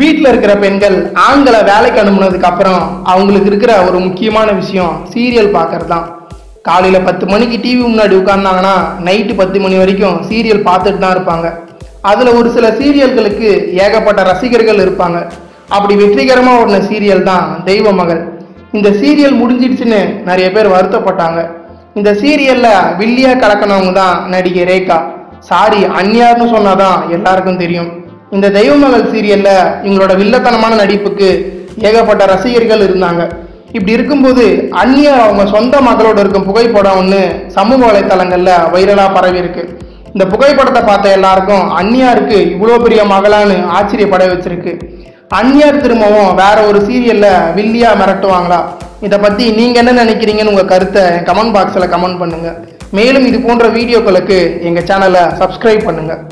வீட்டில் இருக்கிற பெண்கள் ஆண்களை வேலைக்கு அனுப்புனதுக்கு அப்புறம் அவங்களுக்கு இருக்கிற ஒரு முக்கியமான விஷயம் சீரியல் பார்க்கறது தான் காலையில் பத்து மணிக்கு டிவி முன்னாடி உட்கார்ந்தாங்கன்னா நைட்டு பத்து மணி வரைக்கும் சீரியல் பார்த்துட்டு தான் இருப்பாங்க. அதில் ஒரு சில சீரியல்களுக்கு ஏகப்பட்ட ரசிகர்கள் இருப்பாங்க. அப்படி வெற்றிகரமாக ஓடின சீரியல் தான் தெய்வ மகள். இந்த சீரியல் முடிஞ்சிடுச்சுன்னு நிறைய பேர் வருத்தப்பட்டாங்க. இந்த சீரியலில் வில்லியா கலக்கினவங்க தான் நடிகை ரேகா. சாரி அந்நியார்னு சொன்னாதான் எல்லாருக்கும் தெரியும். இந்த தெய்வமகள் சீரியல்ல இவங்களோட வில்லத்தனமான நடிப்புக்கு ஏகப்பட்ட ரசிகர்கள் இருந்தாங்க. இப்படி இருக்கும்போது அந்நியார் அவங்க சொந்த மக்களோட இருக்கும் புகைப்படம் ஒன்று சமூக வலைத்தளங்களில் வைரலாக பரவி இருக்கு. இந்த புகைப்படத்தை பார்த்த எல்லாருக்கும் அந்நியாருக்கு இவ்வளோ பெரிய மகளான்னு ஆச்சரியப்பட வச்சிருக்கு. அந்நியார் திரும்பவும் வேற ஒரு சீரியல்ல வில்லியா மிரட்டுவாங்களா? இதை பற்றி நீங்கள் என்ன நினைக்கிறீங்கன்னு உங்கள் கருத்தை கமெண்ட் பாக்ஸில் கமெண்ட் பண்ணுங்கள் மேலும் இது போன்ற வீடியோக்களுக்கு எங்கள் சேனலை சப்ஸ்கிரைப் பண்ணுங்கள்